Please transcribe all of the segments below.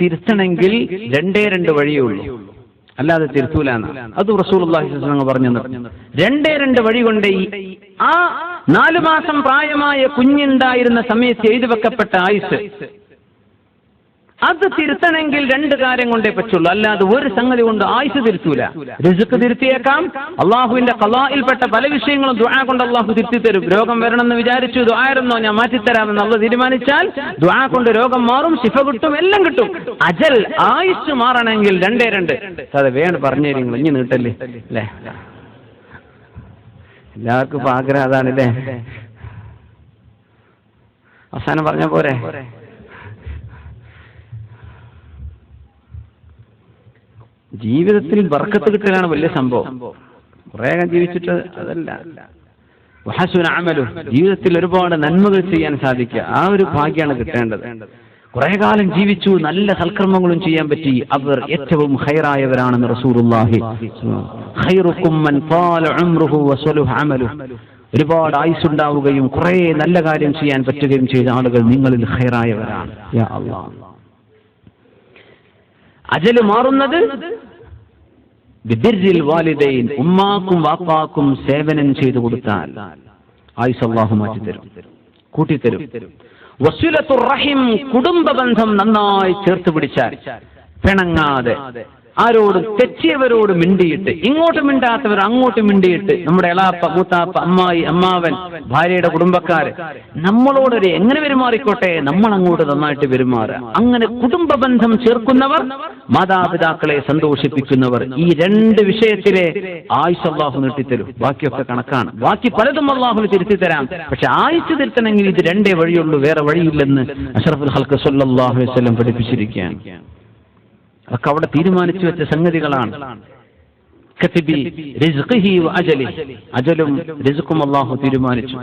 തിരുത്തണമെങ്കിൽ രണ്ടേ രണ്ട് വഴിയേ ഉള്ളൂ. അല്ലാതെ തിരുത്തൂലാണ് അത് റസൂൽ പറഞ്ഞു. രണ്ടേ രണ്ട് വഴി കൊണ്ട് ഈ ആ നാലു മാസം പ്രായമായ കുഞ്ഞുണ്ടായിരുന്ന സമയത്ത് എഴുതി വെക്കപ്പെട്ട ആയുസ് അത് തിരുത്തണമെങ്കിൽ രണ്ട് കാര്യം കൊണ്ടേ പറ്റുള്ളൂ. അല്ലാതെ ഒരു സംഗതി കൊണ്ട് ആയുസ് തിരുത്തൂല. റിസുക്ക് തിരുത്തിയേക്കാം. അള്ളാഹുവിന്റെ കലായിൽപ്പെട്ട പല വിഷയങ്ങളും ദുആ കൊണ്ട് അള്ളാഹു തിരുത്തി തരും രോഗം വരണമെന്ന് വിചാരിച്ചു ദുആയിരുന്നോ ഞാൻ മാറ്റിത്തരാമെന്ന് അള്ള തീരുമാനിച്ചാൽ ദുആ കൊണ്ട് രോഗം മാറും ശിഫ കിട്ടും എല്ലാം കിട്ടും. അജൽ ആയുസ് മാറണമെങ്കിൽ രണ്ടേ രണ്ട്. അതെ വേണം പറഞ്ഞു നിങ്ങൾ ഇനി നീട്ടല്ലേ? അല്ലേ? എല്ലാവർക്കും ഇപ്പൊ ആഗ്രഹം അതാണല്ലേ? അവസാനം പറഞ്ഞ പോരെ? ജീവിതത്തിൽ ബർക്കത്ത് കിട്ടലാണ് വലിയ സംഭവം. കുറെ ജീവിച്ചിട്ട് അതല്ല. വഹസുനാമലു ജീവിതത്തിൽ ഒരുപാട് നന്മകൾ ചെയ്യാൻ സാധിക്കുക. ആ ഒരു ഭാഗ്യമാണ് കിട്ടേണ്ടത്. കുറെ കാലം ജീവിച്ചു നല്ല സൽക്കർമ്മങ്ങളും ചെയ്യാൻ പറ്റി. അവർ ഏറ്റവും ഹൈറായവരാണെന്ന് റസൂലുള്ളാഹി ഖൈറുക്കും മൻ ഉണ്ടാവുകയും ഒരുപാട് കുറെ നല്ല കാര്യം ചെയ്യാൻ പറ്റുകയും ചെയ്ത ആളുകൾ നിങ്ങളിൽ ഹൈറായവരാണ് അജൽ മാറുന്നത്? ബിദിർരിൽ വാലിദൈൻ ഉമ്മാക്കും വാപ്പാക്കും സേവനം ചെയ്തു കൊടുത്താൽ ആയുസ് അള്ളാഹു മാറ്റിത്തരും കൂട്ടിത്തരും. വസുലത്തുറഹിം കുടുംബ ബന്ധം നന്നായി ചേർത്ത് പിടിച്ചാൽ പിണങ്ങാതെ ആരോടും തെറ്റിയവരോട് മിണ്ടിയിട്ട് ഇങ്ങോട്ട് മിണ്ടാത്തവർ അങ്ങോട്ട് മിണ്ടിയിട്ട് നമ്മുടെ എളാപ്പ മൂത്താപ്പ അമ്മായി അമ്മാവൻ ഭാര്യയുടെ കുടുംബക്കാര് നമ്മളോടൊരു എങ്ങനെ പെരുമാറിക്കോട്ടെ നമ്മൾ അങ്ങോട്ട് നന്നായിട്ട് പെരുമാറുക. അങ്ങനെ കുടുംബ ബന്ധം ചേർക്കുന്നവർ മാതാപിതാക്കളെ സന്തോഷിപ്പിക്കുന്നവർ. ഈ രണ്ട് വിഷയത്തിലെ ആയുസ് അള്ളാഹു നീട്ടിത്തരും. ബാക്കിയൊക്കെ കണക്കാണ്. ബാക്കി പലതും അള്ളാഹുന് തിരുത്തി തരാം പക്ഷെ ആയുസ് തിരുത്തണമെങ്കിൽ ഇത് രണ്ടേ വഴിയുള്ളൂ വേറെ വഴിയില്ലെന്ന് അഷറഫുൽ ഹൽക്ക് സല്ലാഹു വസ്ലം പഠിപ്പിച്ചിരിക്കുകയാണ്. അതൊക്കെ അവിടെ തീരുമാനിച്ചു വെച്ച സംഗതികളാണ്. അജലും. തീരുമാനിച്ചു.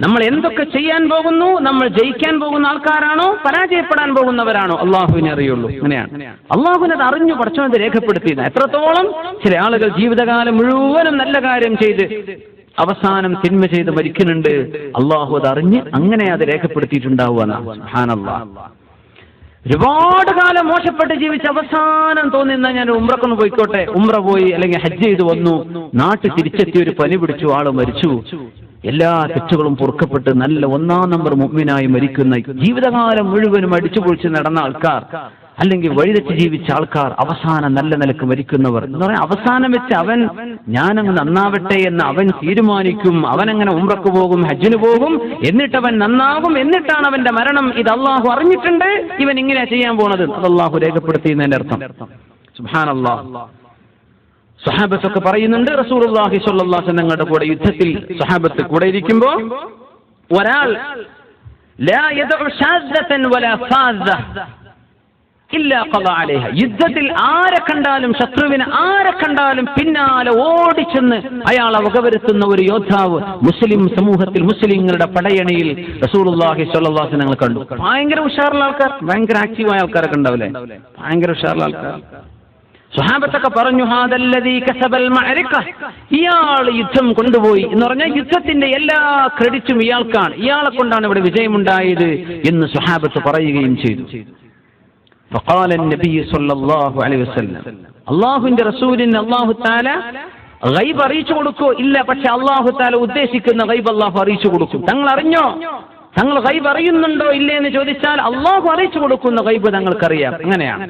നമ്മൾ എന്തൊക്കെ ചെയ്യാൻ പോകുന്നു? നമ്മൾ ജയിക്കാൻ പോകുന്ന ആൾക്കാരാണോ? പരാജയപ്പെടാൻ പോകുന്നവരാണോ? അള്ളാഹുവിനെ അറിയുള്ളൂ. അങ്ങനെയാണ്. അത് അറിഞ്ഞു പഠിച്ചത് രേഖപ്പെടുത്തിയത് എത്രത്തോളം ചില ആളുകൾ ജീവിതകാലം മുഴുവനും നല്ല കാര്യം ചെയ്ത് അവസാനം തിന്മ ചെയ്ത് മരിക്കുന്നുണ്ട്. അള്ളാഹു അത് അറിഞ്ഞ് അങ്ങനെ അത് രേഖപ്പെടുത്തിയിട്ടുണ്ടാവുക ഒരുപാട് കാലം മോശപ്പെട്ട് ജീവിച്ച അവസാനം തോന്നുന്ന ഞാൻ ഉമ്രക്കൊന്ന് പോയിക്കോട്ടെ. ഉമ്ര പോയി അല്ലെങ്കിൽ ഹജ്ജ് ചെയ്ത് വന്നു. നാട്ടിൽ തിരിച്ചെത്തി ഒരു പനി പിടിച്ചു ആൾ മരിച്ചു. എല്ലാ തെറ്റുകളും പൊറുക്കപ്പെട്ട് നല്ല ഒന്നാം നമ്പർ മുമ്മിനായി മരിക്കുന്ന ജീവിതകാലം മുഴുവനും അടിച്ചു പൊളിച്ച് നടന്ന ആൾക്കാർ. അല്ലെങ്കിൽ വഴിതെറ്റി ജീവിച്ച ആൾക്കാർ അവസാനം നല്ല നിലയ്ക്ക് മരിക്കുന്നവർ എന്ന് പറയാൻ അവസാനം വെച്ച് അവൻ ഞാനങ്ങ് നന്നാവട്ടെ എന്ന് അവൻ തീരുമാനിക്കും. അവൻ അങ്ങനെ ഉമ്രക്ക് പോകും ഹജ്ജിന് പോകും. എന്നിട്ട് അവൻ നന്നാകും എന്നിട്ടാണ് അവന്റെ മരണം. ഇത് അള്ളാഹു അറിഞ്ഞിട്ടുണ്ട്. ഇവൻ ഇങ്ങനെ ചെയ്യാൻ പോണത്. അത് അള്ളാഹു രേഖപ്പെടുത്തിയതിന്റെ അർത്ഥം. സുഹാനല്ലാഹ് സഹാബത്തൊക്കെ പറയുന്നുണ്ട് റസൂലുള്ളാഹി സ്വല്ലല്ലാഹു അലൈഹി തങ്ങളുടെ കൂടെ യുദ്ധത്തിൽ സഹാബത്ത് കൂടെ ഇരിക്കുമ്പോ ഒരാൾ യുദ്ധത്തിൽ ആരെ കണ്ടാലും ശത്രുവിനെ ആരെ കണ്ടാലും പിന്നാലെ ഓടിച്ചെന്ന് അയാൾ വകവരുത്തുന്ന ഒരു യോദ്ധാവ് മുസ്ലിം സമൂഹത്തിൽ മുസ്ലിങ്ങളുടെ പടയണിയിൽ അലൈഹി ഞങ്ങൾ കണ്ടു. ഭയങ്കര ഉഷാറുള്ള ആൾക്കാർ ഭയങ്കര ആക്റ്റീവായ ആൾക്കാരൊക്കെ ഉണ്ടാവില്ലേ? ഭയങ്കര ഉഷാറുള്ള ആൾക്കാർ. സുഹാബത്തൊക്കെ പറഞ്ഞു ഇയാൾ യുദ്ധം കൊണ്ടുപോയി എന്ന് പറഞ്ഞാൽ യുദ്ധത്തിന്റെ എല്ലാ ക്രെഡിറ്റും ഇയാൾക്കാണ്. ഇയാളെ കൊണ്ടാണ് ഇവിടെ വിജയമുണ്ടായത് എന്ന് സുഹാബത്ത് പറയുകയും ചെയ്തു. فقال النبي صلى الله عليه وسلم അള്ളാഹുവിന്റെ റസൂലിന് അള്ളാഹു താല ഗൈബ് അറിയിച്ചു കൊടുക്കോ ഇല്ല പക്ഷെ അള്ളാഹു താല ഉദ്ദേശിക്കുന്ന ഗൈബ് അള്ളാഹു അറിയിച്ചു കൊടുക്കും തങ്ങൾ അറിഞ്ഞോ തങ്ങൾ ഗൈബ് അറിയുന്നുണ്ടോ ഇല്ലേ എന്ന് ചോദിച്ചാൽ അള്ളാഹു അറിയിച്ചു കൊടുക്കുന്ന ഗൈബ് തങ്ങൾക്കറിയാം അങ്ങനെയാണ്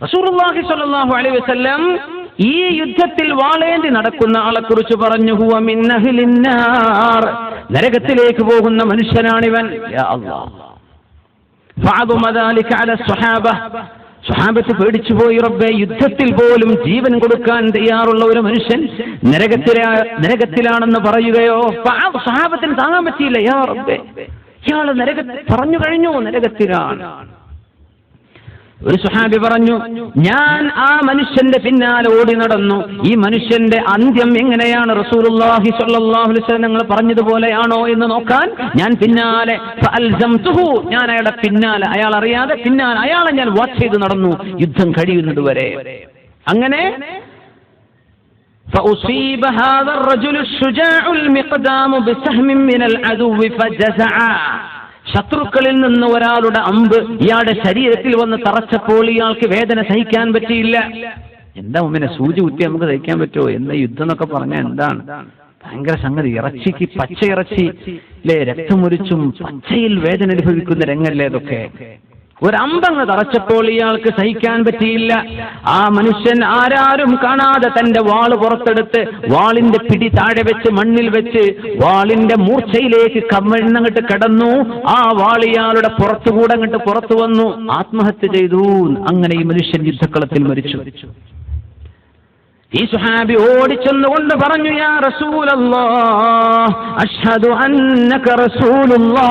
റസൂലുള്ളാഹി സ്വല്ലല്ലാഹു അലൈഹി വസല്ലം ഈ യുദ്ധത്തിൽ വാളേന്തി നടക്കുന്ന ആളെ കുറിച്ച് പറഞ്ഞു ഹുവ മിൻ അഹ്ലിൻ നാർ നരകത്തിലേക്ക് പോകുന്ന മനുഷ്യനാണിവൻ യാ സ്വഹാബത്ത് പേടിച്ചുപോയി റബ്ബെ യുദ്ധത്തിൽ പോലും ജീവൻ കൊടുക്കാൻ തയ്യാറുള്ള ഒരു മനുഷ്യൻ നരകത്തിലാ നരകത്തിലാണെന്ന് പറയുകയോ സ്വഹാബത്തിന് താങ്ങാൻ പറ്റിയില്ല. യാ റബ്ബെ ഇയാൾ നരക പറഞ്ഞു കഴിഞ്ഞു നരകത്തിലാണ്. ഒരു സുഹാബി പറഞ്ഞു ഞാൻ ആ മനുഷ്യന്റെ പിന്നാലെ ഓടി നടന്നു ഈ മനുഷ്യന്റെ അന്ത്യം എങ്ങനെയാണ് റസൂലുള്ളാഹി സ്വല്ലല്ലാഹു അലൈഹി വസല്ലം നിങ്ങൾ പറഞ്ഞതുപോലെയാണോ എന്ന് നോക്കാൻ ഞാൻ പിന്നാലെ ഫഅൽസംതുഹു ഞാൻ അയാളുടെ പിന്നാലെ അയാൾ അറിയാതെ പിന്നാലെ അയാളെ ഞാൻ വാച്ച് ചെയ്ത് നടന്നു യുദ്ധം കഴിയുന്നത് വരെ അങ്ങനെ فأصيب هذا الرجل الشجاع المقدام بسهم من العدو فجزع ശത്രുക്കളിൽ നിന്ന് ഒരാളുടെ അമ്പ് ഇയാളുടെ ശരീരത്തിൽ വന്ന് തറച്ചപ്പോൾ ഇയാൾക്ക് വേദന സഹിക്കാൻ പറ്റിയില്ല. എന്താ ഉമ്മിനെ സൂചി കുത്തി നമുക്ക് സഹിക്കാൻ പറ്റുമോ? എന്ന യുദ്ധം എന്നൊക്കെ പറഞ്ഞാൽ എന്താണ്? ഭയങ്കര സംഗതി. ഇറച്ചിക്ക് പച്ച ഇറച്ചി അല്ലേ രക്തമൊരിച്ചും പച്ചയിൽ വേദന അനുഭവിക്കുന്ന രംഗല്ലേ അതൊക്കെ? ഒരമ്പങ്ങ് തറച്ചപ്പോൾ ഇയാൾക്ക് സഹിക്കാൻ പറ്റിയില്ല. ആ മനുഷ്യൻ ആരാരും കാണാതെ തന്റെ വാൾ പുറത്തെടുത്ത് വാളിന്റെ പിടി താഴെ വെച്ച് മണ്ണിൽ വെച്ച് വാളിന്റെ മൂർച്ചയിലേക്ക് കമ്മണ്ണങ്ങട്ട് കടന്നു. ആ വാളിയാളുടെ പുറത്തുകൂടെ അങ്ങോട്ട് പുറത്തു വന്നു. ആത്മഹത്യ ചെയ്തു. അങ്ങനെ ഈ മനുഷ്യൻ യുദ്ധക്കളത്തിൽ മരിച്ചു. ഈ സുഹാബി ഓടിച്ചെന്നുകൊണ്ട് പറഞ്ഞു യാ റസൂലല്ലോ അഷ്ഹദു അന്നക റസൂലുള്ളാ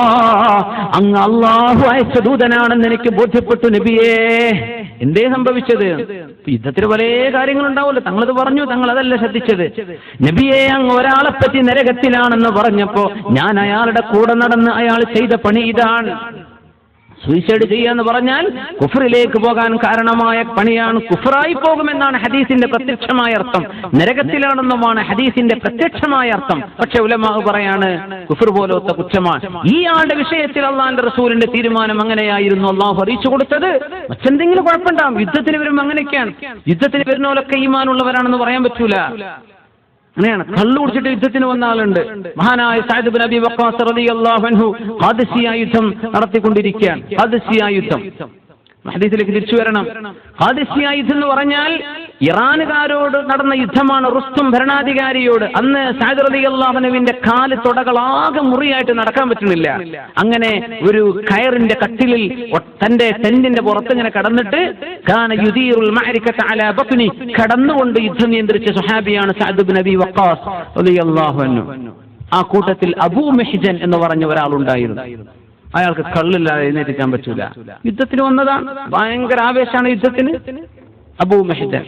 അങ്ങ് അള്ളാഹു അയച്ച ദൂതനാണെന്ന് എനിക്ക് ബോധ്യപ്പെട്ടു നബിയേ. എന്തേ സംഭവിച്ചത്? യുദ്ധത്തിൽ പല കാര്യങ്ങളുണ്ടാവുമല്ലോ. തങ്ങളത് പറഞ്ഞു തങ്ങൾ അതല്ല ശ്രദ്ധിച്ചത്. നബിയെ അങ്ങ് ഒരാളെ പറ്റി നരകത്തിലാണെന്ന് പറഞ്ഞപ്പോ ഞാൻ അയാളുടെ കൂടെ നടന്ന് അയാൾ ചെയ്ത പണി ഇതാണ്. സൂയിസൈഡ് ചെയ്യുക ചെയ്യാന്ന് പറഞ്ഞാൽ കുഫറിലേക്ക് പോകാൻ കാരണമായ പണിയാണ് കുഫറായി പോകുമെന്നാണ് ഹദീസിന്റെ പ്രത്യക്ഷമായ അർത്ഥം. നരകത്തിലാണെന്നുമാണ് ഹദീസിന്റെ പ്രത്യക്ഷമായ അർത്ഥം. പക്ഷെ ഉലമാവ് പറയാണ് കുഫർ പോലത്തെ കുറ്റമാണ്. ഈ ആളുടെ വിഷയത്തിൽ അള്ളാന്റെ റസൂലിന്റെ തീരുമാനം അങ്ങനെയായിരുന്നു. അള്ളാഹു അറിയിച്ചു കൊടുത്തത്. മറ്റെന്തെങ്കിലും കുഴപ്പമുണ്ടാവും. യുദ്ധത്തിന് വരുമ്പോൾ അങ്ങനെയൊക്കെയാണ്. യുദ്ധത്തിന് വരുന്നവരൊക്കെ ഈമാനുള്ളവരാണെന്ന് പറയാൻ പറ്റൂല. അങ്ങനെയാണ്. കള്ളു കുടിച്ചിട്ട് യുദ്ധത്തിന് വന്ന ആളുണ്ട്. മഹാനായ സാഹിബ് നബി വക്കാസ് റളിയല്ലാഹു അൻഹു യുദ്ധം നടത്തിക്കൊണ്ടിരിക്കുകയാണ്. ഖാദിസിയ യുദ്ധം. ഹദീസിലേക്ക് തിരിച്ചു വരണം. യുദ്ധം എന്ന് പറഞ്ഞാൽ ഇറാനുകാരോട് നടന്ന യുദ്ധമാണ് റുസ്തും ഭരണാധികാരിയോട്. അന്ന് സാഹിദ് റലി അള്ളാഹുനുവിന്റെ കാൽ തുടകളാകെ മുറിയായിട്ട് നടക്കാൻ പറ്റുന്നില്ല. അങ്ങനെ ഒരു കയറിന്റെ കട്ടിലിൽ തന്റെ ടെന്റിന്റെ പുറത്ത് ഇങ്ങനെ കടന്നിട്ട് കടന്നുകൊണ്ട് യുദ്ധം നിയന്ത്രിച്ച സുഹാബിയാണ് സഅദ് നബി വക്കാസ് അൻഹു. ആ കൂട്ടത്തിൽ അബൂ മെഹിജൻ എന്ന് പറഞ്ഞ ഒരാളുണ്ടായിരുന്നു. അയാൾക്ക് കള്ളില്ലാതെ എഴുന്നേറ്റിക്കാൻ പറ്റൂല. യുദ്ധത്തിന് വന്നതാണ്. ഭയങ്കര ആവേശമാണ് യുദ്ധത്തിന്. അബൂ മെഹിദൻ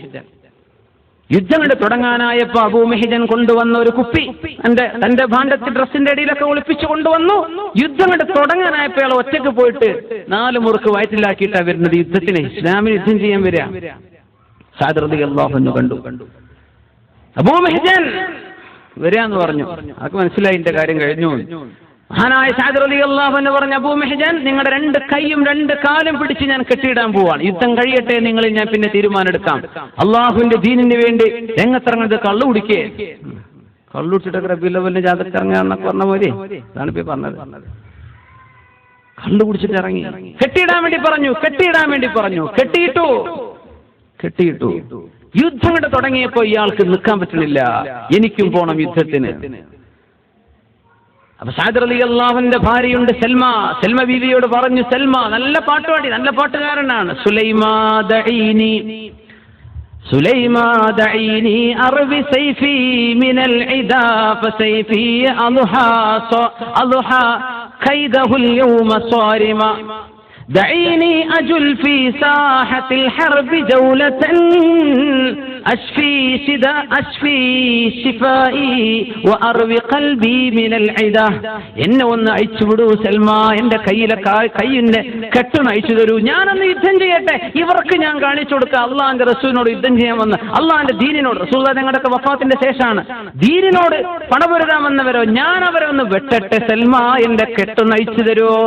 യുദ്ധം കണ്ട് തുടങ്ങാനായപ്പോ അബൂ മെഹിജൻ കൊണ്ടുവന്ന ഒരു കുപ്പി തന്റെ തന്റെ ഭാണ്ഡത്തിൽ ഡ്രസ്സിന്റെ അടിയിലൊക്കെ ഒളിപ്പിച്ചു കൊണ്ടുവന്നു. യുദ്ധം കണ്ട് തുടങ്ങാനായപ്പോ അയാൾ ഒറ്റയ്ക്ക് പോയിട്ട് നാല് മുറുക്ക് വയറ്റിലാക്കിയിട്ടാണ് വരുന്നത് യുദ്ധത്തിന്. ഇസ്ലാമിന് യുദ്ധം ചെയ്യാൻ വരിക. സാദർദി അള്ളാഹു കണ്ടു. അബൂ മെഹിജൻ എന്ന് പറഞ്ഞു. അതൊക്കെ മനസ്സിലായി എന്റെ കാര്യം കഴിഞ്ഞു. മഹാനായ സാദർ അലി അള്ളാഹു എന്ന് പറഞ്ഞ അബൂ മെഹജാൻ നിങ്ങളുടെ രണ്ട് കൈയും രണ്ട് കാലും പിടിച്ച് ഞാൻ കെട്ടിയിടാൻ പോവാണ്. യുദ്ധം കഴിയട്ടെ നിങ്ങൾ ഞാൻ പിന്നെ തീരുമാനമെടുക്കാം. അള്ളാഹുവിന്റെ ദീനിന് വേണ്ടി രംഗത്തിറങ്ങുന്നത് കള്ളു കുടിക്കേ. കള്ളു കുടിച്ചിട്ടൊക്കെ റബി ലെവലിന് ജാതക്കിറങ്ങാന്നൊക്കെ പറഞ്ഞ പോലെ അതാണ് ഇപ്പൊ പറഞ്ഞത്. കള്ളു കുടിച്ചിട്ട് ഇറങ്ങി. കെട്ടിയിടാൻ വേണ്ടി പറഞ്ഞു കെട്ടിയിടാൻ വേണ്ടി പറഞ്ഞു. കെട്ടിയിട്ടു. കെട്ടിയിട്ടു. യുദ്ധം തുടങ്ങിയപ്പോ ഇയാൾക്ക് നിൽക്കാൻ പറ്റണില്ല. എനിക്കും പോണം യുദ്ധത്തിന്. അപ്പൊ സാദർ അലി അള്ളാഹുവിന്റെ ഭാര്യയുണ്ട് സൽമ സൽമ ബീവിയോട് പറഞ്ഞു സൽമ നല്ല പാട്ടുപാടി നല്ല പാട്ടുകാരനാണ് സുലൈമാ ദഈനി സുലൈമാ ദഈനി അർവി സൈഫി മിനൽ ഇദാ ഫസൈഫി അദ്ഹാ അദ്ഹാ കൈദഹു اليوم صارما دعيني أجل في ساحة الحرب جولة أشفي شدا أشفي شفائي وأروي قلبي من العدا എന്നെ ഒന്ന് അയച്ചു വിടൂ സൽമ എന്റെ കയ്യിലെ കാ- കയ്യിന്റെ കെട്ടൊന്ന് അയച്ചു തരൂ ഞാനൊന്ന് യുദ്ധം ചെയ്യട്ടെ ഇവർക്ക് ഞാൻ കാണിച്ചു കൊടുക്കാം അള്ളാന്റെ റസൂലിനോട് യുദ്ധം ചെയ്യാൻ വന്ന് അള്ളാന്റെ ദീനിനോട് റസൂൽ ഞങ്ങളുടെയൊക്കെ വഫാത്തിന്റെ ശേഷമാണ് ദീനിനോട് പണപൊരുതാൻ വന്നവരോ ഞാൻ അവരെ ഒന്ന് വെട്ടട്ടെ സൽമ എന്റെ കെട്ടൊന്ന് അയച്ചു തരുമോ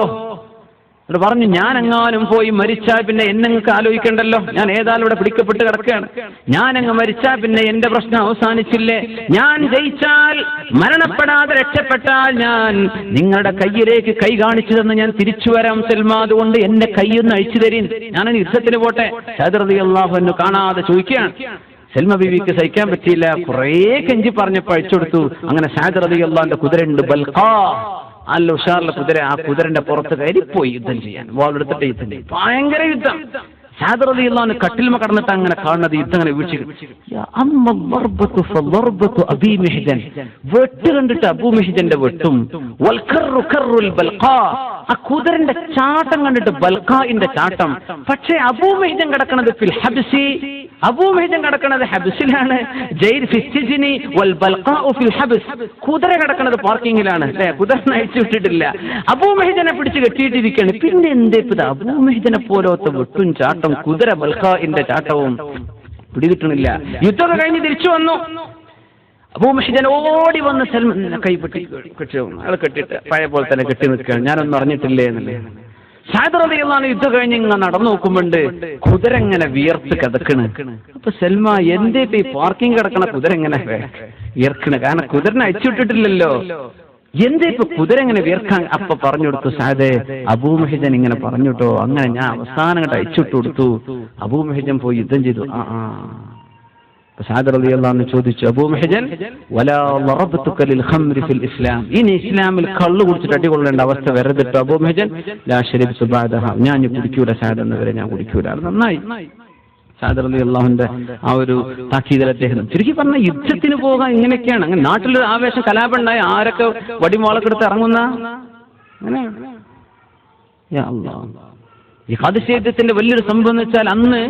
എന്നിട്ട് പറഞ്ഞു ഞാൻ എങ്ങാനും പോയി മരിച്ചാൽ പിന്നെ എന്നെ എന്നെങ്ങൾക്ക് ആലോചിക്കണ്ടല്ലോ. ഞാൻ ഏതായാലും ഇവിടെ പിടിക്കപ്പെട്ട് കിടക്കുകയാണ്. ഞാൻ അങ്ങ് മരിച്ചാൽ പിന്നെ എന്റെ പ്രശ്നം അവസാനിച്ചില്ലേ? ഞാൻ ജയിച്ചാൽ മരണപ്പെടാതെ രക്ഷപ്പെട്ടാൽ ഞാൻ നിങ്ങളുടെ കയ്യിലേക്ക് കൈ കാണിച്ചു തന്ന് ഞാൻ തിരിച്ചു വരാം സൽമാ അതുകൊണ്ട് എന്റെ കൈയൊന്ന് അഴിച്ചു തരീൻ. ഞാൻ യുദ്ധത്തിന് പോട്ടെ. ചതുർതി അള്ളാഹു എന്ന് കാണാതെ ചോദിക്കുകയാണ്. സെൽമ ബിവിക്ക് സഹിക്കാൻ പറ്റിയില്ല. കുറേ കെഞ്ചി പറഞ്ഞപ്പോ അഴിച്ചു കൊടുത്തു. അങ്ങനെ ഷാദർ അലി അള്ളാന്റെ കുതിരയുണ്ട്. ബൽഖാ. അല്ല ഉഷാറിലെ കുതിര ആ കുതിരന്റെ പുറത്ത് പോയി യുദ്ധം ചെയ്യാൻ. വാളെടുത്തിട്ട് യുദ്ധം ചെയ്യും ഭയങ്കര യുദ്ധം. അള്ളാഹ് കട്ടിൽമ കടന്നിട്ട് അങ്ങനെ കാണുന്നത് യുദ്ധം അങ്ങനെ വീക്ഷിക്കും വെട്ട് കണ്ടിട്ട് അബൂ മെഹിജന്റെ വെട്ടും. ആ കുതിരന്റെ ചാട്ടം കണ്ടിട്ട് ബൽഖാഇന്റെ ചാട്ടം. പക്ഷേ അബൂ മെഹിജൻ കിടക്കുന്നത് ഫിൽ ഹബ്സി. അബൂ മെഹിജൻ കിടക്കുന്നത് ഹബ്സിലാണ് കുതിര കിടക്കുന്നത് പാർക്കിങ്ങിലാണ് അല്ലെ കുതിര അയച്ചു വിട്ടിട്ടില്ല അബൂമേജനെ പിടിച്ച് കെട്ടിയിട്ടിരിക്കുകയാണ് പിന്നെ എന്തേ ഇത് അബൂ മെഹിജനെ പോലത്തെ വെട്ടും ചാട്ടം കുതിര ബൽഖാഇന്റെ ചാട്ടവും പിടികിട്ടണില്ല യുദ്ധമൊക്കെ കഴിഞ്ഞ് തിരിച്ചു വന്നു അബൂ മെഹജൻ ഓടി വന്ന് സൽമാൻ കൈ കെട്ടി അയാൾ കെട്ടിട്ട് പഴയ പോലെ തന്നെ കെട്ടി നിൽക്കുകയാണ് ഞാനൊന്നും അറിഞ്ഞിട്ടില്ലേ എന്നല്ലേ സാദറതികളാണ് യുദ്ധം കഴിഞ്ഞ് ഇങ്ങനെ നടന്നു നോക്കുമ്പോണ്ട് കുതിര എങ്ങനെ വിയർത്ത് കിടക്കണ്. അപ്പൊ സെൽമ എന്റെ ഇപ്പൊ ഈ പാർക്കിംഗ് കിടക്കണ കുതിര എങ്ങനെ വിയർക്കണ്? കാരണം കുതിരനെ അയച്ചുവിട്ടിട്ടില്ലല്ലോ എന്തേ ഇപ്പൊ കുതിര എങ്ങനെ വിയർക്കാൻ അപ്പൊ പറഞ്ഞു കൊടുത്തു? സാദേ അബൂമഹിജൻ ഇങ്ങനെ പറഞ്ഞുട്ടോ അങ്ങനെ ഞാൻ അവസാനം കണ്ട് അയച്ചുവിട്ട് കൊടുത്തു. അബൂമഹിജൻ പോയി യുദ്ധം ചെയ്തു. ആ ആ. ചോദിച്ചു അബൂ മെഹജൻ ഇസ്ലാം. ഇനി ഇസ്ലാമിൽ കള്ളു കുടിച്ചിട്ട് അടികൊള്ളേണ്ട അവസ്ഥ വരരുതിട്ടോ അബൂ മെഹജൻ. ലാ ശരീഫ് സുബാദഹ ഞാൻ കുടിക്കൂല സാദ് എന്നവരെ ഞാൻ കുടിക്കൂല. നന്നായി. സാദർ അലി ആ ഒരു താക്കീതൽ അദ്ദേഹം ചുരുക്കി പറഞ്ഞ യുദ്ധത്തിന് പോകാൻ ഇങ്ങനെയൊക്കെയാണ്. അങ്ങനെ നാട്ടിൽ ആവേശം കലാപം ഉണ്ടായ ആരൊക്കെ വടിമാളൊക്കെ എടുത്ത് ഇറങ്ങുന്ന? അങ്ങനെ യാ അല്ലാഹ്. ഈ യുദ്ധത്തിന്റെ വലിയൊരു സംഭവം എന്ന് വെച്ചാൽ അന്ന്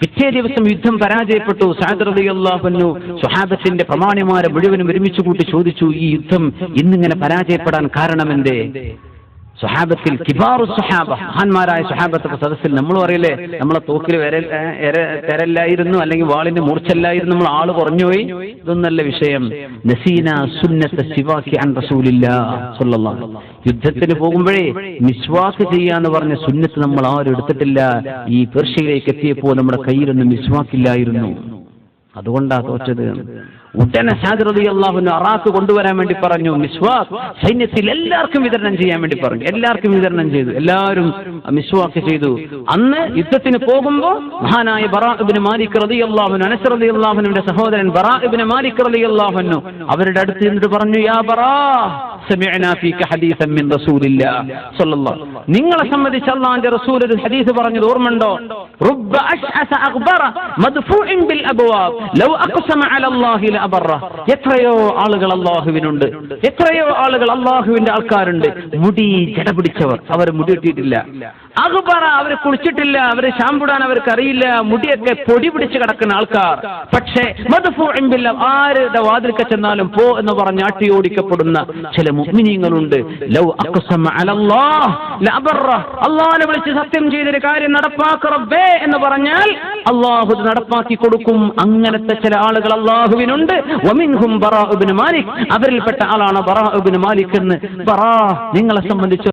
പിറ്റേ ദിവസം യുദ്ധം പരാജയപ്പെട്ടു. സാദർ അള്ളാഹുന്നു സുഹാബത്തിന്റെ പ്രമാണിമാരെ മുഴുവനും ഒരുമിച്ച് കൂട്ടി ചോദിച്ചു ഈ യുദ്ധം ഇന്നിങ്ങനെ പരാജയപ്പെടാൻ കാരണമെന്തേ? സുഹാബത്തിൽ കിബാറു സുഹാബ. മഹാന്മാരായ സുഹാബത്തൊക്കെ സദസ്സിൽ നമ്മൾ പറയില്ലേ നമ്മളെ തോക്കിൽ തെരല്ലായിരുന്നു അല്ലെങ്കിൽ വാളിന്റെ മൂർച്ചല്ലായിരുന്നു നമ്മൾ ആൾ കുറഞ്ഞുപോയി. ഇതൊന്നല്ല വിഷയം. നസീന സുന്നത്ത സിവാക്കി അൻ റസൂലില്ല യുദ്ധത്തിന് പോകുമ്പോഴേ മിസ്വാക്ക് ചെയ്യാന്ന് പറഞ്ഞ സുന്നത്ത് നമ്മൾ ആരും എടുത്തിട്ടില്ല. ഈ പേർഷ്യയിലേക്ക് എത്തിയപ്പോൾ നമ്മുടെ കയ്യിലൊന്നും മിസ്വാക്കില്ലായിരുന്നു. അതുകൊണ്ടാ തോച്ചത് ഉടനെ സാദൃതി അള്ളാഹുന് അറാക്ക് കൊണ്ടുവരാൻ വേണ്ടി പറഞ്ഞു. മിസ്വാഖ് സൈന്യത്തിൽ എല്ലാവർക്കും വിതരണം ചെയ്യാൻ വേണ്ടി പറഞ്ഞു. എല്ലാവർക്കും വിതരണം ചെയ്തു. എല്ലാവരും മിസ്വാക്ക് ചെയ്തു. അന്ന് യുദ്ധത്തിന് പോകുമ്പോൾ മഹാനായ ബറാബിന് മാലിക് റതി അള്ളാഹുനു അനസ് റതി അള്ളാഹുനുവിന്റെ സഹോദരൻ ബറാബിന് മാലിക് റതി അള്ളാഹുനു അവരുടെ അടുത്ത് നിന്നിട്ട് പറഞ്ഞു യാ ബറാ നിങ്ങളെ സംബന്ധിച്ച് അള്ളാന്റെ റസൂൽ ഒരു ഹദീസ് പറഞ്ഞത് ഓർമ്മണ്ടോ എത്രയോ ആളുകൾ അള്ളാഹുവിനുണ്ട് എത്രയോ ആളുകൾ അള്ളാഹുവിന്റെ ആൾക്കാരുണ്ട്. മുടി ജടപിടിച്ചവർ അവർ മുടി മുടിയിട്ടിട്ടില്ല അഹ്ബറ അവർ കുളിച്ചിട്ടില്ല. അവർ ശാമ്പുടാൻ അവർക്ക് അറിയില്ല. മുടിയൊക്കെ പൊടി പിടിച്ച് കിടക്കുന്ന ആൾക്കാർ. പക്ഷേ മതഫൂഴിമ്പില്ല ആരുടെ വാതിൽക്ക ചെന്നാലും പോ എന്ന് പറഞ്ഞ് ആട്ടി ഓടിക്കപ്പെടുന്ന ചില മുഗ്മിനീങ്ങളുണ്ട്. ലൗ അള്ളാഹിനെ വിളിച്ച് സത്യം ചെയ്തൊരു കാര്യം നടപ്പാക്കറബേ എന്ന് പറഞ്ഞാൽ അള്ളാഹു നടപ്പാക്കി കൊടുക്കും. അങ്ങനെ അങ്ങനത്തെ ചില ആളുകൾ അള്ളാഹുവിനുണ്ട്. അവരിൽപ്പെട്ട ആളാണ് ബറാ ഇബ്നു മാലിക് എന്ന്. ബറാ നിങ്ങളെ സംബന്ധിച്ച്